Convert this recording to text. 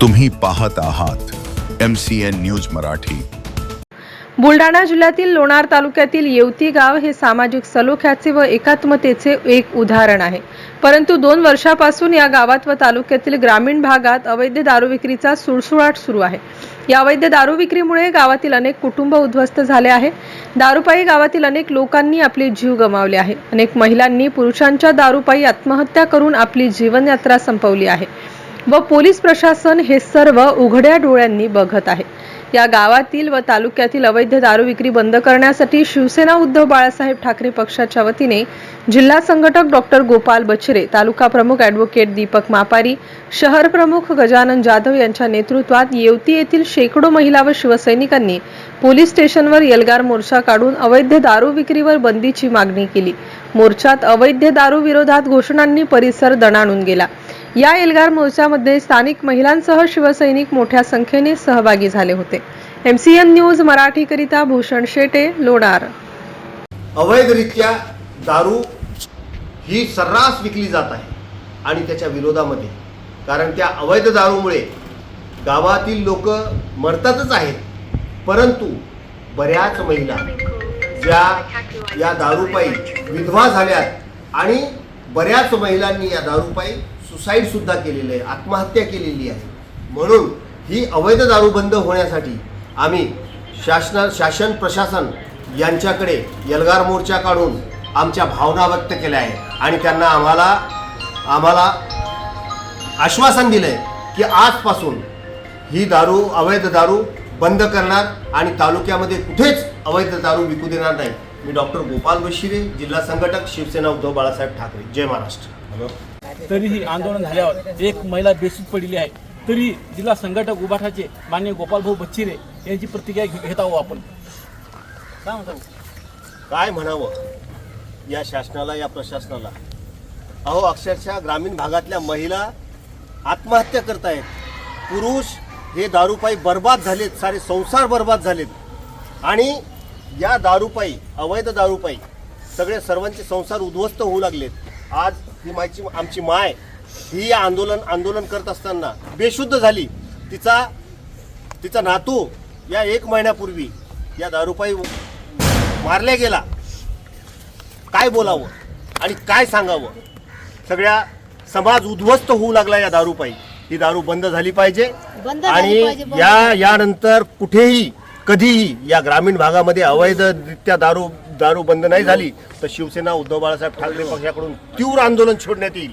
तुम्ही पाहत आहात M C N news Marathi. Buldhana जिल्ह्यातील लोणार तालुक्यातील येवती गाव हे सामाजिक सलोख्याचे व एकात्मतेचे एक उदाहरण आहे. परंतु दोन वर्षापासून या गावात व तालुक्यातील ग्रामीण भागात अवैध दारू विक्रीचा सुळसुळाट सुरू आहे. या अवैध दारू विक्रीमुळे गावातील अनेक कुटुंब उद्ध्वस्त झाले आहे. दारूपायी गावातील अनेक लोकांनी आपले जीव गमावले आहे. अनेक महिलांनी पुरुषांच्या दारूपायी आत्महत्या करून आपली जीवनयात्रा संपवली आहे. व पोलीस प्रशासन हे सर्व उघड्या डोळ्यांनी बघत आहे. या गावातील व तालुक्यातील अवैध दारू विक्री बंद करण्यासाठी शिवसेना उद्धव बाळासाहेब ठाकरे पक्षाच्या वतीने जिल्हा संघटक डॉक्टर गोपाल बछरे तालुका प्रमुख ॲडव्होकेट दीपक मापारी शहर प्रमुख गजानन जाधव यांच्या नेतृत्वात येवती येथील शेकडो महिला व शिवसैनिकांनी पोलीस स्टेशनवर एल्गार मोर्चा काढून अवैध दारू विक्रीवर बंदीची मागणी केली. मोर्चात अवैध दारू विरोधात घोषणांनी परिसर दणाणून गेला. या एल्गार मोर्चामध्ये स्थानिक महिलांसह शिवसैनिक मोठ्या संख्येने सहभागी झाले होते. एम सी एन न्यूज मराठीकरिता भूषण शेटे लोणार. अवैधरित्या दारू ही सर्रास विकली जात आहे आणि त्याच्या विरोधामध्ये. कारण त्या अवैध दारूमुळे गावातील लोक मरतातच आहेत. परंतु बऱ्याच महिला ज्या या दारूपायी विधवा झाल्यात आणि बऱ्याच महिलांनी या दारूपायी सुसाईडसुद्धा केलेलं आहे आत्महत्या केलेली आहे. म्हणून ही अवैध दारू बंद होण्यासाठी आम्ही शासना शासन प्रशासन यांच्याकडे यलगार मोर्चा काढून आमच्या भावना व्यक्त केल्या आहे आणि त्यांना आम्हाला आम्हाला आश्वासन दिलं आहे की आजपासून ही दारू अवैध दारू बंद करणार आणि तालुक्यामध्ये कुठेच अवैध दारू विकू देणार नाही. मी डॉक्टर गोपाल बशिरे जिल्हा संघटक शिवसेना उद्धव बाळासाहेब ठाकरे. जय महाराष्ट्र. तरीही आंदोलन झाल्यावर एक महिला बेशुद्ध पडली आहे. तरी जिल्हा संघटक उभाठाचे मान्य गोपालभाऊ बच्चिरे यांची प्रतिक्रिया घेत आहोत आपण. काय म्हणता काय म्हणावं? या शासनाला या प्रशासनाला. अहो अक्षरशः ग्रामीण भागातल्या महिला आत्महत्या करतायत. पुरुष हे दारूपायी बर्बाद झालेत सारे संसार बर्बाद झालेत. आणि या दारूपायी अवैध दारूपायी सगळे सर्वांचे संसार उद्ध्वस्त होऊ लागलेत. आज ही मायची आमची माय ही या आंदोलन आंदोलन करत असताना बेशुद्ध झाली. तिचा तिचा नातू या एक महिन्यापूर्वी या दारूपायी मारल्या गेला. काय बोलावं आणि काय सांगावं? सगळ्या समाज उद्ध्वस्त होऊ लागला या दारूपायी ही दारू बंद झाली पाहिजे आणि या यानंतर कुठेही कधीही या ग्रामीण भागामध्ये अवैधरित्या दारू दारू बंद नाही झाली तर शिवसेना उद्धव बाळासाहेब ठाकरे पक्षाकडून तीव्र आंदोलन छोडण्यात येईल.